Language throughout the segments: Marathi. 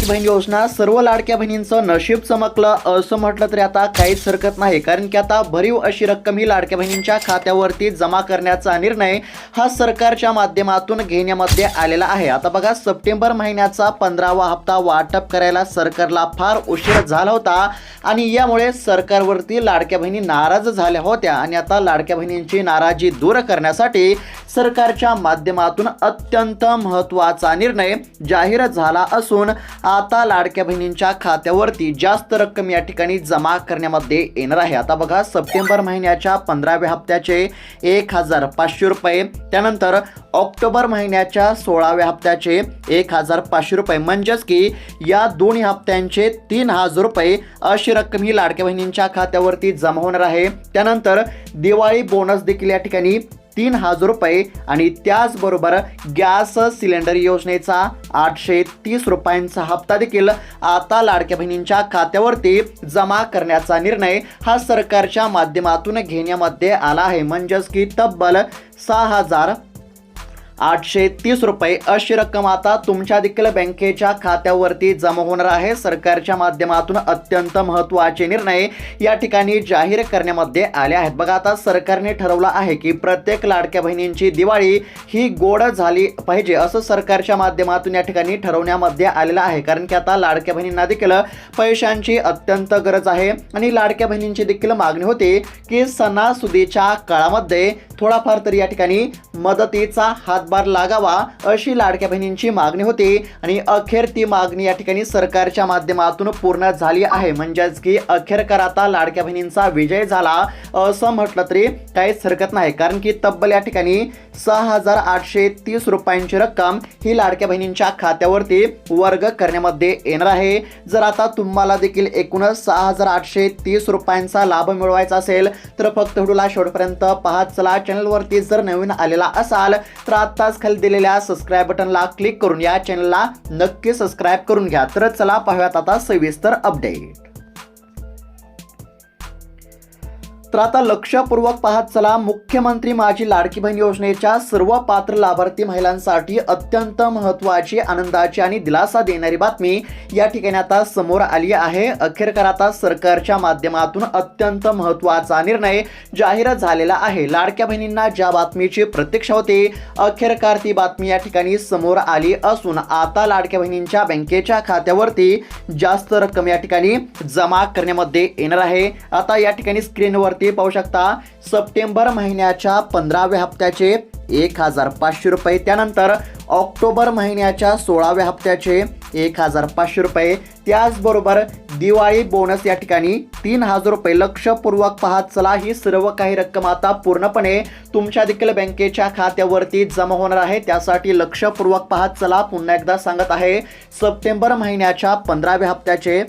लाडकी बहीण योजना सर्व लाडक्या बहिणींचं नशीब चमकलं असं म्हटलं तरी आता काहीच हरकत नाही. कारण की आता भरीव अशी रक्कम ही लाडक्या बहिणींच्या खात्यावरती जमा करण्याचा निर्णय हा सरकारच्या माध्यमातून घेण्यामध्ये आलेला आहे. आता बघा सप्टेंबर महिन्याचा पंधरावा हप्ता वाटप करायला सरकारला फार उशीर झाला होता आणि यामुळे सरकारवरती लाडक्या बहिणी नाराज झाल्या होत्या आणि आता लाडक्या बहिणींची नाराजी दूर करण्यासाठी सरकारच्या माध्यमातून अत्यंत महत्त्वाचा निर्णय जाहीर झाला असून आता लाडक्या बहिणींच्या खात्यावरती जास्त रक्कम या ठिकाणी जमा करण्यामध्ये येणार आहे. आता बघा सप्टेंबर महिन्याच्या पंधराव्या हप्त्याचे एक हजार पाचशे रुपये त्यानंतर ऑक्टोबर महिन्याच्या सोळाव्या हप्त्याचे एक हजार पाचशे रुपये. म्हणजेच की या दोन्ही हप्त्यांचे तीन हजार रुपये अशी रक्कम ही लाडक्या बहिणींच्या खात्यावरती जमा होणार आहे. त्यानंतर दिवाळी बोनस देखील या ठिकाणी तीन हजार रुपये आणि त्याचबरोबर गॅस सिलेंडर योजनेचा आठशे तीस रुपयांचा हप्ता देखील आता लाडक्या बहिणींच्या खात्यावरती जमा करण्याचा निर्णय हा सरकारच्या माध्यमातून घेण्यामध्ये आला आहे. म्हणजेच की तब्बल सहा हजार आठशे तीस रुपये अशी रक्कम आता तुमच्या देखील बँकेच्या खात्यावरती जमा होणार आहे. सरकारच्या माध्यमातून अत्यंत महत्त्वाचे निर्णय या ठिकाणी जाहीर करण्यामध्ये आले आहेत. बघा आता सरकारने ठरवलं आहे की प्रत्येक लाडक्या बहिणींची दिवाळी ही गोड झाली पाहिजे असं सरकारच्या माध्यमातून या ठिकाणी ठरवण्यामध्ये आलेलं आहे. कारण की आता लाडक्या बहिणींना देखील पैशांची अत्यंत गरज आहे. आणि लाडक्या बहिणींची देखील मागणी होती की सणासुदीच्या काळामध्ये थोडाफार तरी या ठिकाणी मदतीचा हात हातभार लागावा अशी लाडक्या बहिणींची मागणी होती. आणि अखेर ती मागणी या ठिकाणी सरकारच्या माध्यमातून पूर्ण झाली आहे. म्हणजेच की अखेरकार आता लाडक्या बहिणींचा विजय झाला असं म्हटलं तरी काहीच हरकत नाही. कारण की तब्बल या ठिकाणी सहा हजार आठशे तीस रुपयांची रक्कम ही लाडक्या बहिणींच्या खात्यावरती वर्ग करण्यामध्ये येणार आहे. जर आता तुम्हाला देखील एकूणच सहा हजार आठशे तीस रुपयांचा लाभ मिळवायचा असेल तर फक्त व्हिडिओला शेवटपर्यंत पाहत चला. चॅनलवरती जर नवीन आलेला असाल तर आत्ताच खाली दिलेल्या सबस्क्राईब बटनला क्लिक करून या चॅनलला नक्की सबस्क्राईब करून घ्या. तर चला पाहूयात आता सविस्तर अपडेट तर आता लक्षपूर्वक पाहत चला मुख्यमंत्री माझी लाडकी बहीण योजनेच्या सर्व पात्र लाभार्थी महिलांसाठी अत्यंत महत्वाची आनंदाची आणि दिलासा देणारी बातमी या ठिकाणी आता समोर आली आहे. अखेरकार आता सरकारच्या माध्यमातून अत्यंत महत्त्वाचा निर्णय जाहीर झालेला आहे. लाडक्या बहिणींना ज्या बातमीची प्रतीक्षा होती अखेरकार ती बातमी या ठिकाणी समोर आली असून आता लाडक्या बहिणींच्या बँकेच्या खात्यावरती जास्त रक्कम या ठिकाणी जमा करण्यामध्ये येणार आहे. आता या ठिकाणी स्क्रीनवर ते पाहू शकता सप्टेंबर महिन्याच्या पंधराव्या हप्त्याचे एक हजार पाचशे रुपये. त्यानंतर ऑक्टोबर महिन्याच्या सोळाव्या हप्त्याचे एक हजार पाचशे रुपये. त्याचबरोबर दिवाळी बोनस या ठिकाणी तीन हजार रुपये लक्षपूर्वक पाहत चला. ही सर्व काही रक्कम आता पूर्णपणे तुमच्या देखील बँकेच्या खात्यावरती जमा होणार आहे. त्यासाठी लक्षपूर्वक पाहत चला. पुन्हा एकदा सांगत आहे सप्टेंबर महिन्याच्या पंधराव्या हप्त्याचे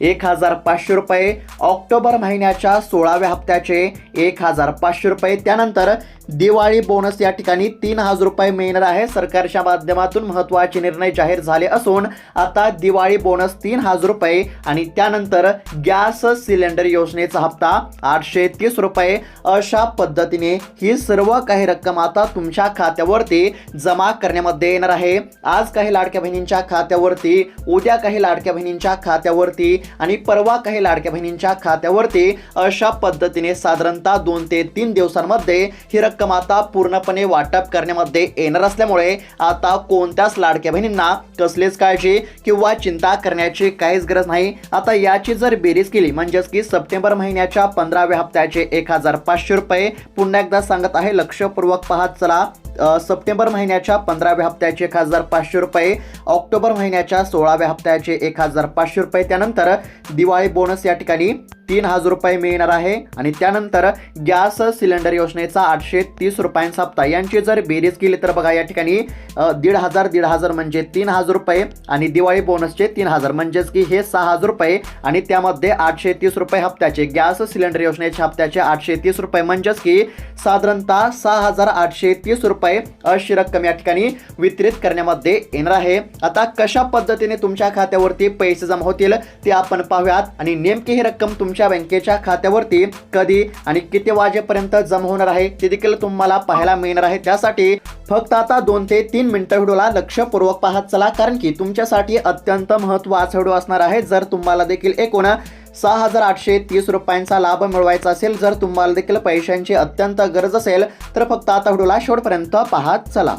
एक हजार पाचशे रुपये. ऑक्टोबर महिन्याच्या सोळाव्या हप्त्याचे एक हजार पाचशे रुपये. त्यानंतर दिवाळी बोनस या ठिकाणी तीन हजार रुपये मिळणार आहे. सरकारच्या माध्यमातून महत्त्वाचे निर्णय जाहीर झाले असून आता दिवाळी बोनस तीन हजार रुपये आणि त्यानंतर गॅस सिलेंडर योजनेचा हप्ता आठशे तीस रुपये. अशा पद्धतीने ही सर्व काही रक्कम आता तुमच्या खात्यावरती जमा करण्यामध्ये येणार आहे. आज काही लाडक्या बहिणींच्या खात्यावरती उद्या काही लाडक्या बहिणींच्या खात्यावरती आणि परवा काही लाडक्या बहिणींच्या खात्यावरती अशा पद्धतीने साधारणतः दोन ते तीन दिवसांमध्ये ही रक्कम आता पूर्णपणे वाटप करण्यामध्ये येणार असल्यामुळे आता कोणत्याच लाडक्या बहिणींना कसलीच काळजी किंवा चिंता करण्याची काहीच गरज नाही. आता याची जर बेरीज केली म्हणजेच की सप्टेंबर महिन्याच्या पंधराव्या हप्त्याचे एक हजार पाचशे रुपये पुन्हा एकदा सांगत आहे लक्षपूर्वक पाहत चला. सप्टेंबर महिन्याच्या पंधराव्या हप्त्याचे एक हजार पाचशे रुपये ऑक्टोबर महिन्याच्या सोळाव्या हप्त्याचे एक हजार पाचशे रुपये. त्यानंतर दिवाळी बोनस या ठिकाणी तीन हजार रुपये मिळणार आहे. आणि त्यानंतर गॅस सिलेंडर योजनेचा आठशे तीस रुपयांचा हप्ता. यांची जर बेरीज केली तर बघा या ठिकाणी दीड हजार दीड हजार म्हणजे तीन हजार रुपये आणि दिवाळी बोनसचे तीन हजार. म्हणजेच की हे सहा हजार रुपये आणि त्यामध्ये आठशे तीस रुपये हप्त्याचे गॅस सिलेंडर योजनेच्या हप्त्याचे आठशे तीस रुपये. म्हणजेच की साधारणतः सहा हजार आठशे तीस रुपये अशी रक्कम या ठिकाणी वितरित करण्यामध्ये येणार आहे. आता कशा पद्धतीने तुमच्या खात्यावरती पैसे जमा होतील ते आपण पाहूयात. आणि नेमकी ही रक्कम तुमच्या तुमच्या बँकेच्या खात्यावरती कधी आणि किती वाजेपर्यंत जमा होणार आहे ते देखील तुम्हाला पाहायला मिळणार आहे. त्यासाठी फक्त आता दोन ते तीन मिनिटं व्हिडिओला लक्षपूर्वक पाहत चला कारण की तुमच्यासाठी अत्यंत महत्त्वाचा व्हिडिओ असणार आहे. जर तुम्हाला देखील एकूण सहा हजार आठशे तीस रुपयांचा लाभ मिळवायचा असेल जर तुम्हाला देखील पैशांची अत्यंत गरज असेल तर फक्त आता व्हिडिओला शेवटपर्यंत पाहत चला.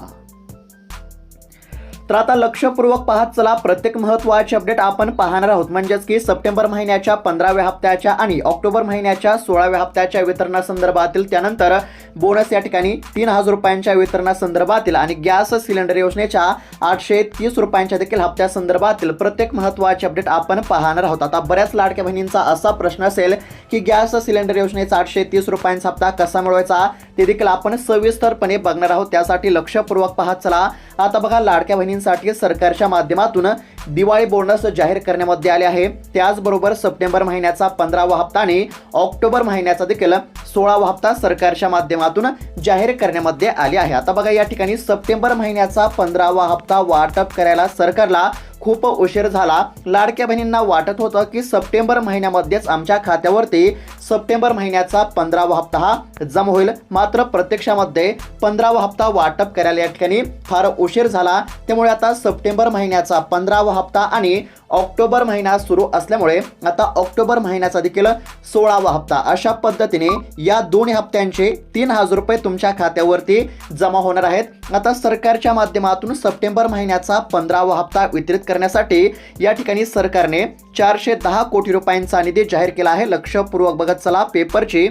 तर आता लक्षपूर्वक पाहत चला प्रत्येक महत्त्वाचे अपडेट आपण पाहणार आहोत. म्हणजेच की सप्टेंबर महिन्याच्या पंधराव्या हप्त्याच्या आणि ऑक्टोबर महिन्याच्या सोळाव्या हप्त्याच्या वितरणासंदर्भातील त्यानंतर बोनस या ठिकाणी तीन हजार रुपयांच्या वितरणासंदर्भातील आणि गॅस सिलेंडर योजनेच्या आठशे तीस रुपयांच्या देखील हप्त्यासंदर्भातील प्रत्येक महत्त्वाचे अपडेट आपण पाहणार आहोत. आता बऱ्याच लाडक्या बहिणींचा असा प्रश्न असेल की गॅस सिलेंडर योजनेचा आठशे तीस रुपयांचा हप्ता कसा मिळवायचा ते देखील आपण सविस्तरपणे बघणार आहोत. त्यासाठी लक्षपूर्वक पाहत चला. आता बघा लाडक्या बहिणी कंपनींसाठी सरकारच्या माध्यमातून दिवाळी बोनस जाहीर करण्यामध्ये आले आहे. त्याचबरोबर सप्टेंबर महिन्याचा पंधरावा हप्ता आणि ऑक्टोबर महिन्याचा देखील सोळावा हप्ता सरकारच्या माध्यमातून जाहीर करण्यामध्ये आले आहे. आता बघा या ठिकाणी सप्टेंबर महिन्याचा पंधरावा हप्ता वाटप करायला सरकारला खूप उशीर झाला. लाडक्या बहिणींना वाटत होतं की सप्टेंबर महिन्यामध्येच आमच्या खात्यावरती सप्टेंबर महिन्याचा पंधरावा हप्ता हा जमा होईल. मात्र प्रत्यक्षामध्ये पंधरावा हप्ता वाटप करायला या ठिकाणी फार उशीर झाला. त्यामुळे आता सप्टेंबर महिन्याचा पंधरावा हप्ता आणि ऑक्टोबर महिना सुरू असल्यामुळे आता ऑक्टोबर महिन्याचा देखील सोळावा हप्ता. अशा पद्धतीने या दोन्ही हप्त्यांचे तीन हजार रुपये तुमच्या खात्यावरती जमा होणार आहेत. आता सरकारच्या माध्यमातून सप्टेंबर महिन्याचा पंधरावा हप्ता वितरित करण्यासाठी या ठिकाणी सरकारने चारशे दहा कोटी रुपयांचा निधी जाहीर केला आहे. लक्षपूर्वक बघत चला. पेपरची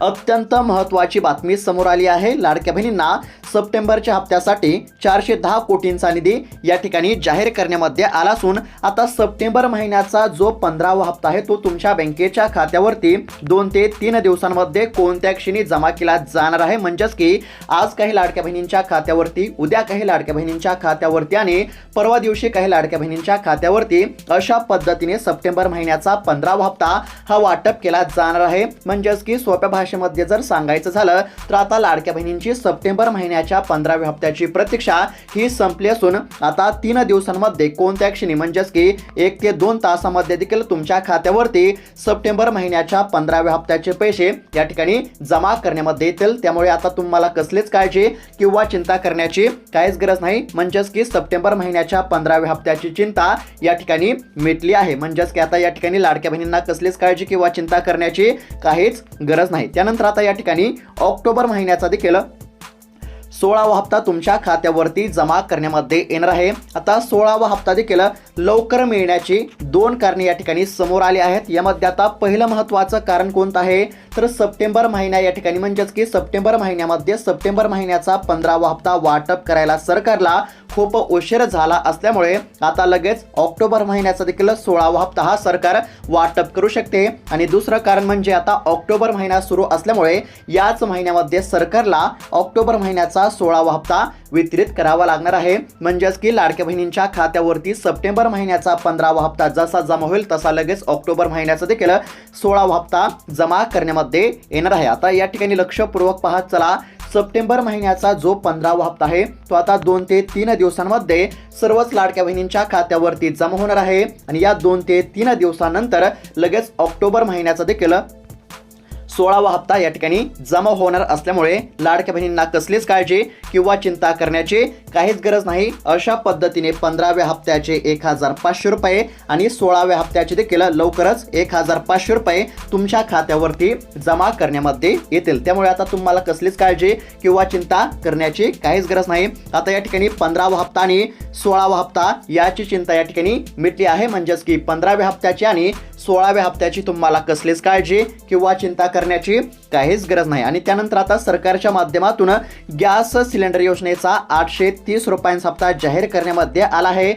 अत्यंत महत्त्वाची बातमी समोर आली आहे. लाडक्या बहिणींना सप्टेंबरच्या हप्त्यासाठी चारशे दहा कोटींचा निधी या ठिकाणी जाहीर करण्यामध्ये आला असून आता सप्टेंबर महिन्याचा जो पंधरावा हप्ता आहे तो तुमच्या बँकेच्या खात्यावरती दोन ते तीन दिवसांमध्ये कोणत्या क्षणी जमा केला जाणार आहे? म्हणजेच की आज काही लाडक्या बहिणींच्या खात्यावरती उद्या काही लाडक्या बहिणींच्या खात्यावरती आणि परवा दिवशी काही लाडक्या बहिणींच्या खात्यावरती अशा पद्धतीने सप्टेंबर महिन्याचा पंधरावा हप्ता हा वाटप केला जाणार आहे. म्हणजेच की सोप्या भाषेमध्ये जर सांगायचं झालं तर आता लाडक्या बहिणींची सप्टेंबर महिन्याच्या पंधराव्या हप्त्याची प्रतीक्षा ही संपली असून आता तीन दिवसांमध्ये कोणत्या क्षणी म्हणजेच की एक ते दोन तासामध्ये देखील तुमच्या खात्यावरती सप्टेंबर महिन्याच्या पंधराव्या हप्त्याचे पैसे या ठिकाणी जमा करण्यामध्ये येतील. त्यामुळे आता तुम्हाला कसलीच काळजी किंवा चिंता करण्याची काहीच गरज नाही. म्हणजेच की सप्टेंबर महिन्याच्या पंधराव्या हप्त्याची चिंता या ठिकाणी मिटली आहे. म्हणजेच की आता या ठिकाणी लाडक्या बहिणींना कसलीच काळजी किंवा चिंता करण्याची काहीच गरज नाही. त्यानंतर आता या ठिकाणी ऑक्टोबर महिन्याचा देखील सोळावा हप्ता तुमच्या खात्यावरती जमा करण्यामध्ये येणार आहे. आता सोळावा हप्ता देखील लवकर मिळण्याची दोन कारणे या ठिकाणी समोर आली आहेत. यामध्ये आता पहिलं महत्त्वाचं कारण कोणतं आहे? तर सप्टेंबर महिना या ठिकाणी म्हणजेच की सप्टेंबर महिन्यामध्ये सप्टेंबर महिन्याचा पंधरावा हप्ता वाटप करायला सरकारला खूप उशीर झाला असल्यामुळे आता लगेच ऑक्टोबर महिन्याचा देखील सोळावा हप्ता हा सरकार वाटप करू शकते. आणि दुसरं कारण म्हणजे आता ऑक्टोबर महिना सुरू असल्यामुळे याच महिन्यामध्ये सरकारला ऑक्टोबर महिन्याचा सोळावा हप्ता वितरित करावा लागणार आहे. म्हणजेच की लाडक्या बहिणींच्या खात्यावरती सप्टेंबर महिन्याचा पंधरावा हप्ता जसा जमा होईल तसा लगेच ऑक्टोबर महिन्याचा देखील सोळावा हप्ता जमा करण्यामध्ये येणार आहे. आता या ठिकाणी लक्षपूर्वक पाहत चला. सप्टेंबर महिन्याचा जो पंधरावा हप्ता आहे तो आता दोन ते तीन दिवसांमध्ये सर्वच लाडक्या बहिणींच्या खात्यावरती जमा होणार आहे. आणि या दोन ते तीन दिवसानंतर लगेच ऑक्टोबर महिन्याचा देखील सोळावा हप्ता या ठिकाणी जमा होणार असल्यामुळे लाडक्या बहिणींना कसलीच काळजी किंवा चिंता करण्याची काहीच गरज नाही. अशा पद्धतीने पंधराव्या हप्त्याचे एक हजार पाचशे रुपये आणि सोळाव्या हप्त्याचे देखील लवकरच एक हजार पाचशे रुपये तुमच्या खात्यावरती जमा करण्यामध्ये येतील. त्यामुळे आता तुम्हाला कसलीच काळजी किंवा चिंता करण्याची काहीच गरज नाही. आता या ठिकाणी पंधरावा हप्ता आणि सोळावा हप्ता याची चिंता या ठिकाणी मिटली आहे. म्हणजेच की पंधराव्या हप्त्याची आणि सोळाव्या हप्त्याची तुम्हाला कसलीच काळजी किंवा चिंता करण्याची काहीच गरज नाही. आणि त्यानंतर आता सरकारच्या माध्यमातून गॅस सिलेंडर योजनेचा आठशे तीस रुपयांचा हप्ता जाहीर करण्यामध्ये आला आहे.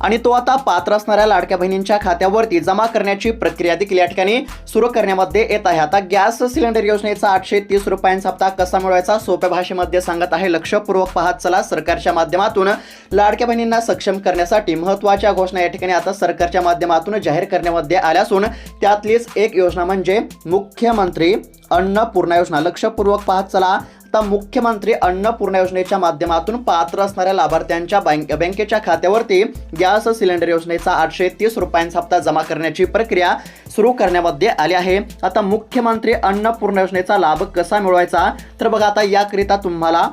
आणि तो आता पात्र असणाऱ्या लाडक्या बहिणींच्या खात्यावरती जमा करण्याची प्रक्रिया देखील या ठिकाणी सुरू करण्यामध्ये येत आहे. आता गॅस सिलेंडर योजनेचा आठशे तीस रुपयांचा हप्ता कसा मिळवायचा सोप्या भाषेमध्ये सांगत आहे लक्षपूर्वक पाहत चला सरकारच्या माध्यमातून. लाडक्या बहिणींना सक्षम करण्यासाठी महत्त्वाच्या घोषणा या ठिकाणी आता सरकारच्या माध्यमातून जाहीर करण्यामध्ये आल्या असून त्यातलीच एक योजना म्हणजे मुख्यमंत्री अन्नपूर्णा योजना. लक्षपूर्वक पाहत चला आता मुख्यमंत्री अन्नपूर्णा योजनेच्या माध्यमातून पात्र असणाऱ्या लाभार्थ्यांच्या बँक बँकेच्या खात्यावरती गॅस सिलेंडर योजनेचा आठशे तीस रुपयांचा हप्ता जमा करण्याची प्रक्रिया सुरू करण्यामध्ये आली आहे. आता मुख्यमंत्री अन्नपूर्णा योजनेचा लाभ कसा मिळवायचा? तर बघा आता याकरिता तुम्हाला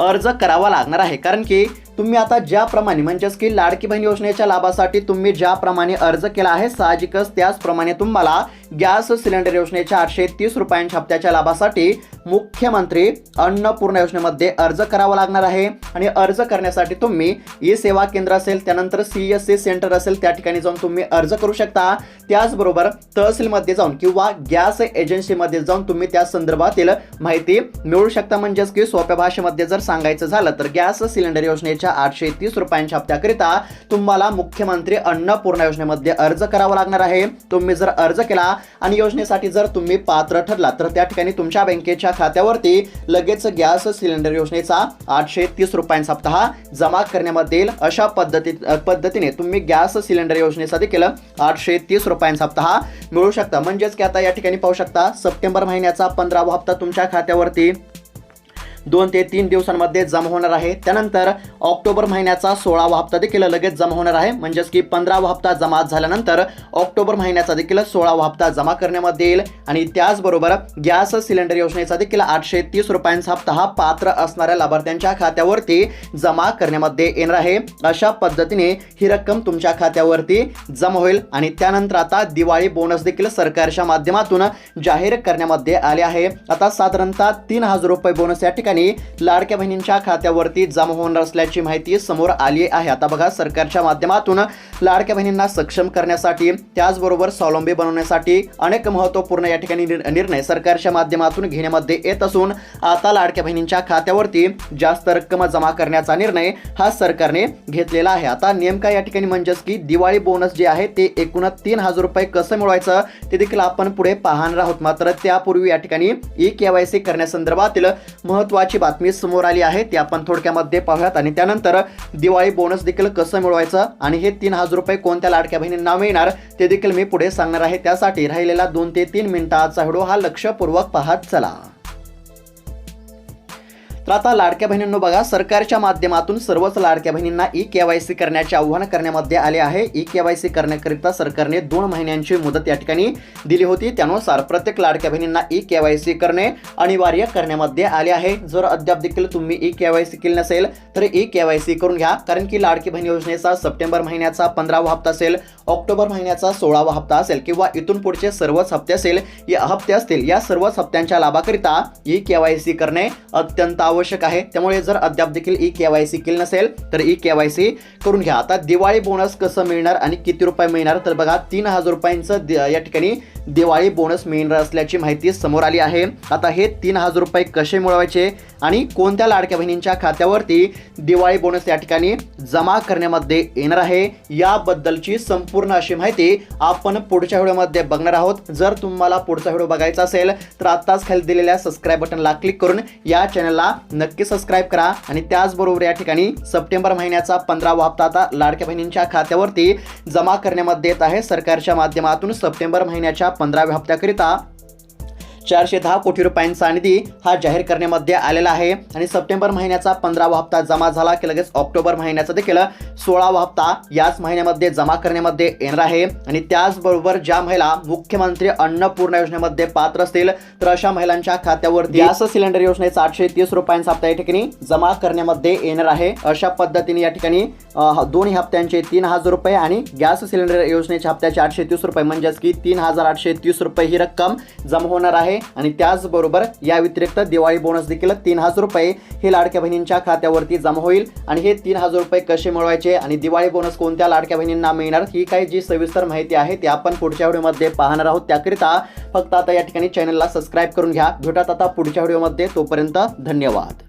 अर्ज करावा लागणार आहे. कारण की तुम्ही आता ज्याप्रमाणे म्हणजेच की लाडकी बहीण योजनेच्या लाभासाठी तुम्ही ज्याप्रमाणे अर्ज केला आहे साहजिकच त्याचप्रमाणे तुम्हाला गॅस सिलेंडर योजनेच्या आठशे तीस रुपयांच्या हप्त्याच्या लाभासाठी मुख्यमंत्री अन्नपूर्णा योजनेमध्ये अर्ज करावा लागणार आहे. आणि अर्ज करण्यासाठी तुम्ही ई सेवा केंद्र असेल त्यानंतर सी एस सी सेंटर असेल त्या ठिकाणी जाऊन तुम्ही अर्ज करू शकता. त्याचबरोबर तहसीलमध्ये जाऊन किंवा गॅस एजन्सीमध्ये जाऊन तुम्ही त्या संदर्भातील माहिती मिळू शकता. म्हणजेच की सोप्या भाषेमध्ये जर सांगायचं झालं तर गॅस सिलेंडर योजनेच्या आठशे तीस रुपयांच्या हप्त्याकरिता तुम्हाला मुख्यमंत्री अन्नपूर्णा योजनेमध्ये अर्ज करावा लागणार आहे. तुम्ही जर अर्ज केला आणि योजनेसाठी जर तुम्ही पात्र ठरला तर त्या ठिकाणी तुमच्या बँकेच्या खात्यावरती लगेच गॅस सिलेंडर योजनेचा आठशे तीस रुपयांचा हप्ता जमा करण्यामध्ये येईल. अशा पद्धती पद्धतीने तुम्ही गॅस सिलेंडर योजनेचा देखील आठशे तीस रुपयांचा हप्ता मिळू शकता. म्हणजेच की आता या ठिकाणी पाहू शकता सप्टेंबर महिन्याचा पंधरावा हप्ता तुमच्या खात्यावरती दोन ते तीन दिवसांमध्ये जमा होणार आहे. त्यानंतर ऑक्टोबर महिन्याचा सोळावा हप्ता देखील लगेच जमा होणार आहे. म्हणजेच की पंधरावा हप्ता जमा झाल्यानंतर ऑक्टोबर महिन्याचा देखील सोळावा हप्ता जमा करण्यामध्ये येईल. आणि त्याचबरोबर गॅस सिलेंडर योजनेचा देखील आठशे तीस रुपयांचा हप्ता हा पात्र असणाऱ्या लाभार्थ्यांच्या खात्यावरती जमा करण्यामध्ये येणार आहे. अशा पद्धतीने ही रक्कम तुमच्या खात्यावरती जमा होईल. आणि त्यानंतर आता दिवाळी बोनस देखील सरकारच्या माध्यमातून जाहीर करण्यामध्ये आले आहे. आता साधारणतः तीन हजार रुपये बोनस या ठिकाणी लाडक्या बहिणींच्या खात्यावरती जमा होणार असल्याची माहिती समोर आली आहे. आता बघा सरकारच्या माध्यमातून लाडक्या बहिणींना सक्षम करण्यासाठी त्याचबरोबर स्वावलंबी बनवण्यासाठी अनेक महत्त्वपूर्ण या ठिकाणी निर्णय सरकारच्या माध्यमातून घेण्यामध्ये येत असून आता लाडक्या बहिणींच्या खात्यावरती जास्त रक्कम जमा करण्याचा निर्णय हा सरकारने घेतलेला आहे. आता नेमका या ठिकाणी म्हणजेच की दिवाळी बोनस जे आहे ते एकूण तीन हजार रुपये कसं मिळवायचं ते देखील आपण पुढे पाहणार आहोत. मात्र त्यापूर्वी या ठिकाणी ई केवायसी करण्यासंदर्भातील महत्त्वाची बातमी समोर आली आहे ती आपण थोडक्यामध्ये पाहूयात. आणि त्यानंतर दिवाळी बोनस देखील कसं मिळवायचं? आणि हे तीन हजार रुपये कोणत्या लाडक्या बहिणींना मिळणार? ते देखील मी पुढे सांगणार आहे. त्यासाठी राहिलेला दोन ते तीन मिनिटाचा व्हिडिओ हा लक्षपूर्वक पाहत चला. तर आता लाडक्या बहिणींनो बघा सरकारच्या माध्यमातून सर्वच लाडक्या बहिणींना ई केवायसी करण्याचे आव्हान करण्यामध्ये आले आहे. ई केवायसी करण्याकरिता सरकारने दोन महिन्यांची मुदत या ठिकाणी दिली होती. त्यानुसार प्रत्येक लाडक्या बहिणींना ई केवायसी करणे अनिवार्य करण्यामध्ये आले आहे. जर अद्याप देखील तुम्ही ई केवायसी केली नसेल तर ई केवायसी करून घ्या. कारण की लाडकी बहीण योजनेचा सप्टेंबर महिन्याचा पंधरावा हप्ता असेल ऑक्टोबर महिन्याचा सोळावा हप्ता असेल किंवा इथून पुढचे सर्वच हप्ते असेल या हप्ते असतील. या सर्वच हप्त्यांच्या लाभाकरिता ई केवायसी करणे अत्यंत आवश्यक आहे. त्यामुळे जर अद्याप देखील ई के वाय सी केली नसेल तर ई के वाय सी करून घ्या. आता दिवाळी बोनस कसं मिळणार आणि किती रुपये मिळणार? तर बघा तीन हजार रुपयांचं या ठिकाणी दिवाळी बोनस मिळणार असल्याची माहिती समोर आली आहे. आता हे तीन हजार रुपये कसे मिळवायचे आणि कोणत्या लाडक्या बहिणींच्या खात्यावरती दिवाळी बोनस या ठिकाणी जमा करण्यामध्ये येणार आहे याबद्दलची संपूर्ण अशी माहिती आपण पुढच्या व्हिडिओमध्ये बघणार आहोत. जर तुम्हाला पुढचा व्हिडिओ बघायचा असेल तर आत्ताच खाली दिलेल्या सबस्क्राईब बटनला क्लिक करून या चॅनलला नक्की सबस्क्राईब करा आणि त्याचबरोबर या ठिकाणी सप्टेंबर महिन्याचा पंधरावा हप्ता आता लाडक्या बहिणींच्या खात्यावरती जमा करण्यामध्ये येत आहे. सरकारच्या माध्यमातून सप्टेंबर महिन्याच्या पंधराव्या हप्त्याकरिता चारशे दहा कोटी रुपयांचा निधी हा जाहीर करण्यामध्ये आलेला आहे. आणि सप्टेंबर महिन्याचा पंधरावा हप्ता जमा झाला की लगेच ऑक्टोबर महिन्याचा देखील सोळावा हप्ता याच महिन्यामध्ये जमा करण्यामध्ये येणार आहे. आणि त्याचबरोबर ज्या महिला मुख्यमंत्री अन्नपूर्णा योजनेमध्ये पात्र असतील तर अशा महिलांच्या खात्यावर गॅस सिलेंडर योजनेचा आठशे तीस रुपयांचा हप्ता या ठिकाणी जमा करण्यामध्ये येणार आहे. अशा पद्धतीने या ठिकाणी दोन्ही हप्त्यांचे तीन हजार रुपये आणि गॅस सिलेंडर योजनेच्या हप्त्याचे आठशे तीस रुपये म्हणजेच की तीन हजार आठशे तीस रुपये ही रक्कम जमा होणार आहे. आहे. आणि त्याचबरोबर या व्यतिरिक्त दिवाळी बोनस देखील तीन हजार रुपये हे लाडक्या बहिणींच्या खात्यावरती जमा होईल. आणि हे तीन हजार रुपये कसे मिळवायचे आणि दिवाळी बोनस कोणत्या लाडक्या बहिणींना मिळणार ही काही जी सविस्तर माहिती आहे ती आपण पुढच्या व्हिडिओमध्ये पाहणार आहोत. त्याकरिता फक्त आता या ठिकाणी चॅनलला सबस्क्राईब करून घ्या. भेटत आता पुढच्या व्हिडिओमध्ये तोपर्यंत धन्यवाद.